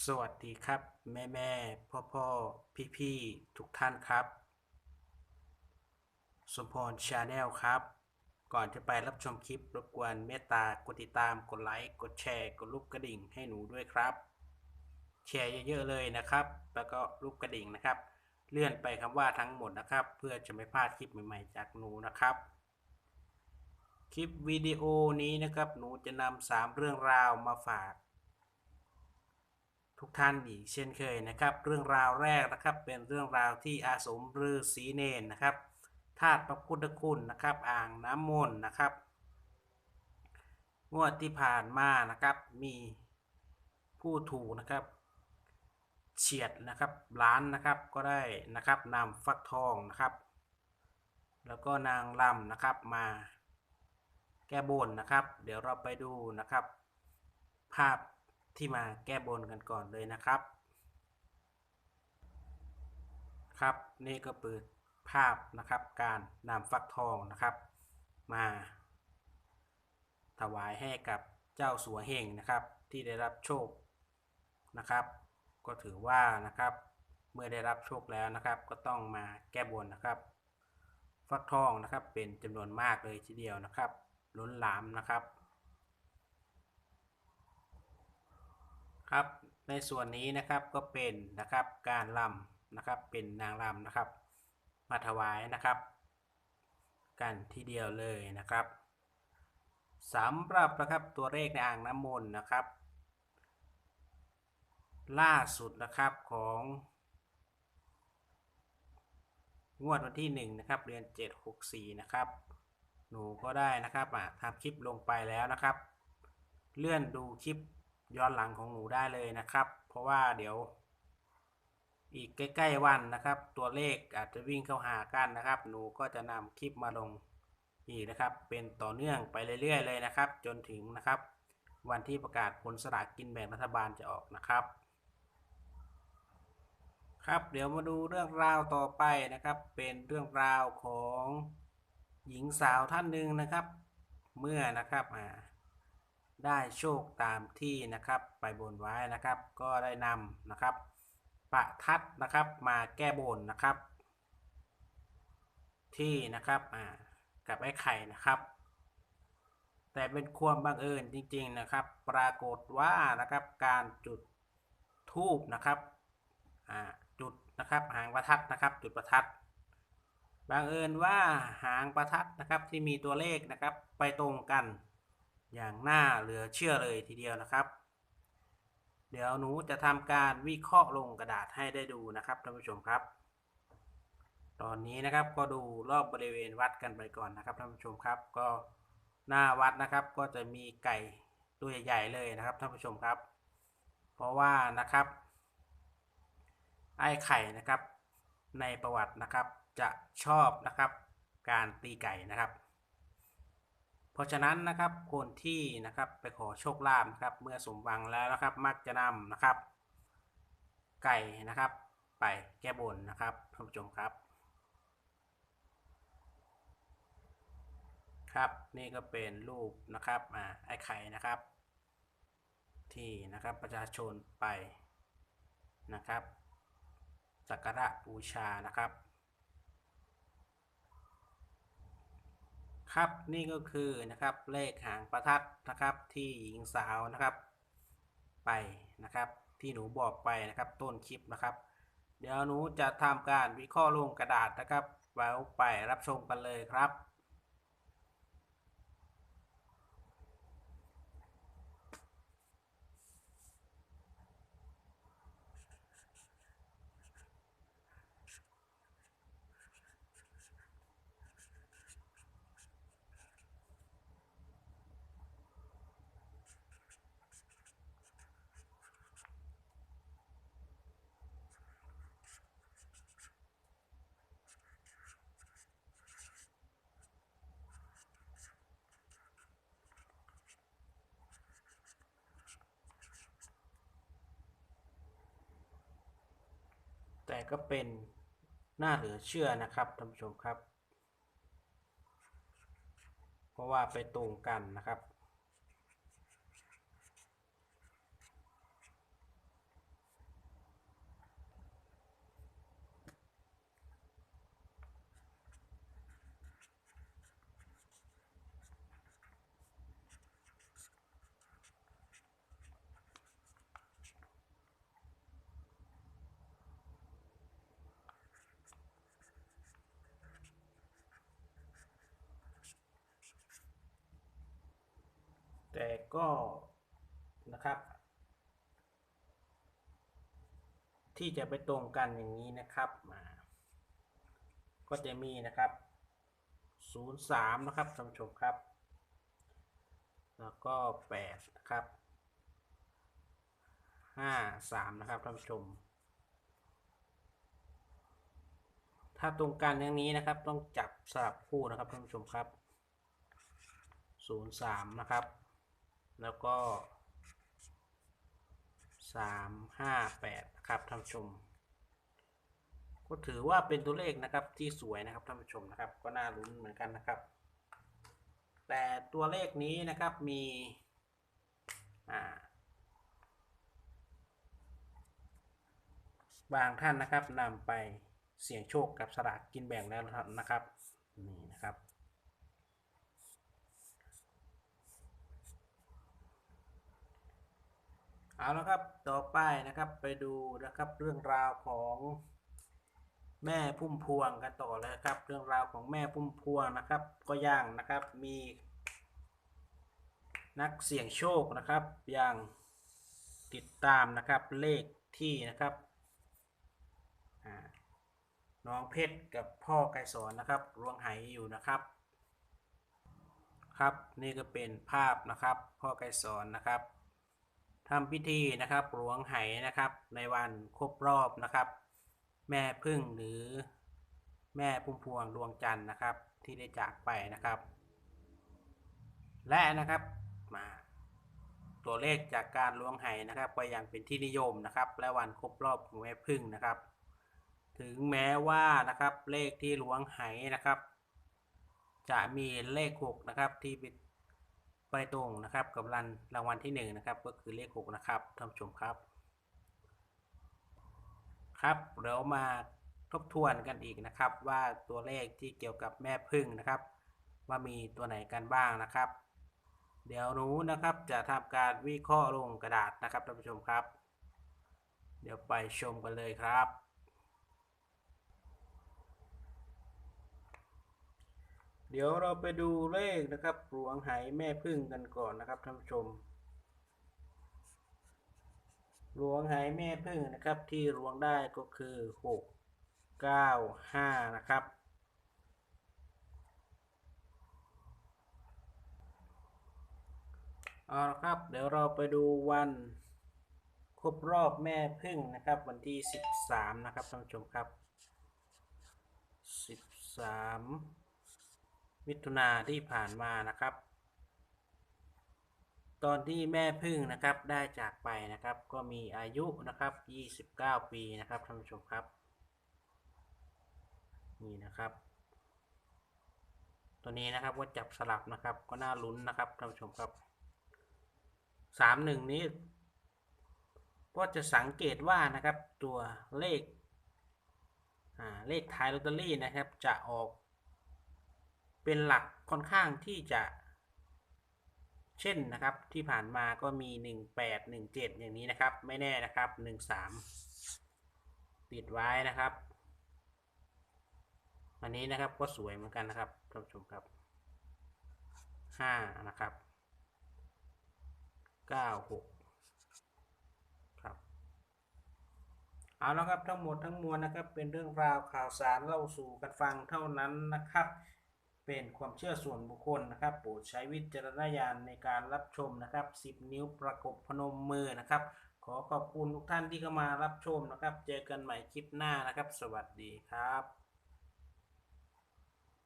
สวัสดีครับ แม่แม่พ่อพ่อพี่พี่ทุกท่านครับ สมพรชาแนลครับ ก่อนจะไปรับชมคลิปรบกวนเมตตากดติดตามกดไลค์กดแชร์กดรูปกระดิ่งให้หนูด้วยครับ แชร์เยอะๆเลยนะครับ แล้วก็รูปกระดิ่งนะครับ เลื่อนไปคำว่าทั้งหมดนะครับ เพื่อจะไม่พลาดคลิปใหม่ๆ จากหนูนะครับคลิปวิดีโอนี้นะครับ หนูจะนำสามเรื่องราวมาฝาก ทุกท่านอีกเช่นเคยนะครับ เรื่องราวแรกนะครับเป็นเรื่องราวที่อาสมฤาษีเนนนะครับธาตุพระพุทธคุณนะครับ อ่างน้ำมนต์นะครับงวดที่ผ่านมานะครับมีผู้ถูกนะครับเฉียดนะครับล้านนะครับก็ได้นะครับนำฟักทองนะครับ แล้วก็นางลำนะครับมาแก้บนนะครับ เดี๋ยวเราไปดูนะครับ ภาพ ที่มาแก้บนกันก่อนเลยนะครับ ครับนี่ก็เปิดภาพนะครับการนำฟักทองนะครับ มา ถวายให้กับเจ้าสัวเฮงนะครับ ที่ได้รับโชคนะครับ ก็ถือว่านะครับเมื่อได้รับโชคแล้วนะครับ ก็ต้องมาแก้บนนะครับ ฟักทองนะครับเป็นจำนวนมากเลยทีเดียวนะครับ ล้นหลามนะครับ ครับในส่วนนี้นะครับก็เป็นนะครับการลำนะครับเป็นนางลำนะครับ มาถวายนะครับ กันทีเดียวเลยนะครับสำหรับนะครับตัวเลขในอ่างน้ำมนต์นะครับ ล่าสุดนะครับของงวดวันที่1นะครับเดือน764นะครับหนูก็ได้นะครับอะทำคลิปลงไปแล้วนะครับ เลื่อนดูคลิป ย้อนหลังของหนูได้เลยนะครับ เพราะว่าเดี๋ยว อีกใกล้ ๆ วันนะครับ ตัวเลขอาจจะวิ่งเข้าหากันนะครับ หนูก็จะนำคลิปมาลงอีกนะครับ เป็นต่อเนื่องไปเรื่อยๆเลยนะครับ จนถึงนะครับ วันที่ประกาศผลสลากกินแบ่งรัฐบาลจะออกนะครับครับเดี๋ยวมาดูเรื่องราวต่อไปนะครับ เป็นเรื่องราวของหญิงสาวท่านหนึ่งนะครับ เมื่อนะครับอ่า ได้โชคตามที่นะครับไปบนไว้นะครับ ก็ได้นำนะครับประทัดนะครับมาแก้บนนะครับ ที่นะครับอ่ากับไอ้ไข่นะครับ แต่เป็นความบังเอิญจริง ๆนะครับ ปรากฏว่านะครับการจุดทูบนะครับอ่าจุดนะครับหางประทัดนะครับ จุดประทัดบังเอิญว่าหางประทัดนะครับที่มีตัวเลขนะครับไปตรงกัน อย่างน่าเหลือเชื่อเลยทีเดียวนะครับ เดี๋ยวหนูจะทำการวิเคราะห์ลงกระดาษให้ได้ดูนะครับท่านผู้ชมครับ ตอนนี้นะครับก็ดูรอบบริเวณวัดกันไปก่อนนะครับท่านผู้ชมครับ ก็หน้าวัดนะครับก็จะมีไก่ตัวใหญ่ๆเลยนะครับท่านผู้ชมครับ เพราะว่านะครับ ไอ้ไข่นะครับในประวัตินะครับจะชอบนะครับการตีไก่นะครับ เพราะฉะนั้นนะครับคนที่นะครับไปขอโชคลาภนะครับเมื่อสมหวังแล้วนะครับมักจะนำนะครับ ไก่นะครับ ไปแก้บนนะครับท่านผู้ชมครับ ครับนี่ก็เป็นรูปนะครับอ่าไอ้ไข่นะครับ ที่นะครับประชาชนไปนะครับสักการะบูชานะครับ ครับนี่ก็คือนะครับเลขหางประทัดนะครับที่หญิงสาวนะครับไปนะครับ ที่หนูบอกไปนะครับต้นคลิปนะครับ เดี๋ยวหนูจะทำการวิเคราะห์ลงกระดาษนะครับแว้ไปรับชมกันเลยครับ แต่ก็เป็นน่าเหลือเชื่อนะครับท่านผู้ชมครับ เพราะว่าไปตรงกันนะครับ แต่ก็นะครับ ที่จะไปตรงกันอย่างนี้นะครับมาก็จะมีนะครับ 03 นะครับท่านผู้ชมครับ แล้วก็ 8 นะครับ 53 นะครับท่านผู้ชม ถ้าตรงกันอย่างนี้นะครับ ต้องจับสลับคู่นะครับท่านผู้ชมครับ 03 นะครับ แล้วก็ 358 นะครับท่านผู้ชม ก็ถือว่าเป็นตัวเลขนะครับที่สวยนะครับท่านผู้ชมนะครับ ก็น่าลุ้นเหมือนกันนะครับ แต่ตัวเลขนี้นะครับมีอ่าบางท่านนะครับนำไปเสี่ยงโชคกับสลากกินแบ่งแล้วนะครับนี่นะครับ เอาละครับต่อไปนะครับไปดูนะครับเรื่องราวของแม่พุ่มพวงกันต่อเลยครับ เรื่องราวของแม่พุ่มพวงนะครับ ก็ย่างนะครับมีนักเสี่ยงโชคนะครับอย่างติดตามนะครับเลขที่นะครับน้องเพชรกับพ่อไก่สอนนะครับรวงไหอยู่นะครับ ครับนี่ก็เป็นภาพนะครับ พ่อไก่สอนนะครับ ทำพิธีนะครับหลวงไหนะครับ ในวันครบรอบนะครับ แม่พึ่งหรือแม่พุ่มพวงดวงจันทร์นะครับ ที่ได้จากไปนะครับ และนะครับมาตัวเลขจากการล้วงไหนะครับก็ยังเป็นที่นิยมนะครับ และวันครบรอบของแม่พึ่งนะครับ ถึงแม้ว่านะครับเลขที่ล้วงไหนะครับ จะมีเลขหกนะครับที่ ไปตรงนะครับกับรันรางวัลที่หนึ่งนะครับก็คือเลขหกนะครับท่านผู้ชมครับ ครับเรามาทบทวนกันอีกนะครับ ว่าตัวเลขที่เกี่ยวกับแม่พึ่งนะครับ ว่ามีตัวไหนกันบ้างนะครับ เดี๋ยวหนูนะครับจะทำการวิเคราะห์ลงกระดาษนะครับท่านผู้ชมครับ เดี๋ยวไปชมกันเลยครับ เดี๋ยวเราไปดูเลขนะครับหลวงไหแม่พึ่งกันก่อนนะครับท่านผู้ชม หลวงไหแม่พึ่งนะครับที่หลวงได้ก็คือหกเก้าห้านะครับเอาละครับ เดี๋ยวเราไปดูวันครบรอบแม่พึ่งนะครับ วันที่ 13 นะครับท่านผู้ชมครับ 13 มิถุนาที่ผ่านมานะครับ ตอนที่แม่พึ่งนะครับได้จากไปนะครับ ก็มีอายุนะครับ 29 ปีนะครับท่านผู้ชมครับนี่นะครับ ตัวนี้นะครับก็จับสลับนะครับ ก็น่าลุ้นนะครับท่านผู้ชมครับสามหนึ่งนี้ ก็จะสังเกตว่านะครับตัวเลขเลขท้ายลอตเตอรี่นะครับ จะออก เป็นหลักค่อนข้างที่จะ เช่นนะครับที่ผ่านมาก็มี 18 17 อย่างนี้นะครับ ไม่แน่นะครับ 13 ติดไว้นะครับ อันนี้นะครับก็สวยเหมือนกันนะครับท่านผู้ชมครับ5นะครับ 96ครับเอาแล้วครับทั้งหมดทั้งมวลนะครับเป็นเรื่องราวข่าวสารเล่าสู่กันฟังเท่านั้นนะครับ เป็นความเชื่อส่วนบุคคลนะครับโปรดใช้วิจารณญาณในการรับชมนะครับ 10 นิ้วประกบพนมมือนะครับ ขอขอบคุณทุกท่านที่เข้ามารับชมนะครับ เจอกันใหม่คลิปหน้านะครับ สวัสดีครับ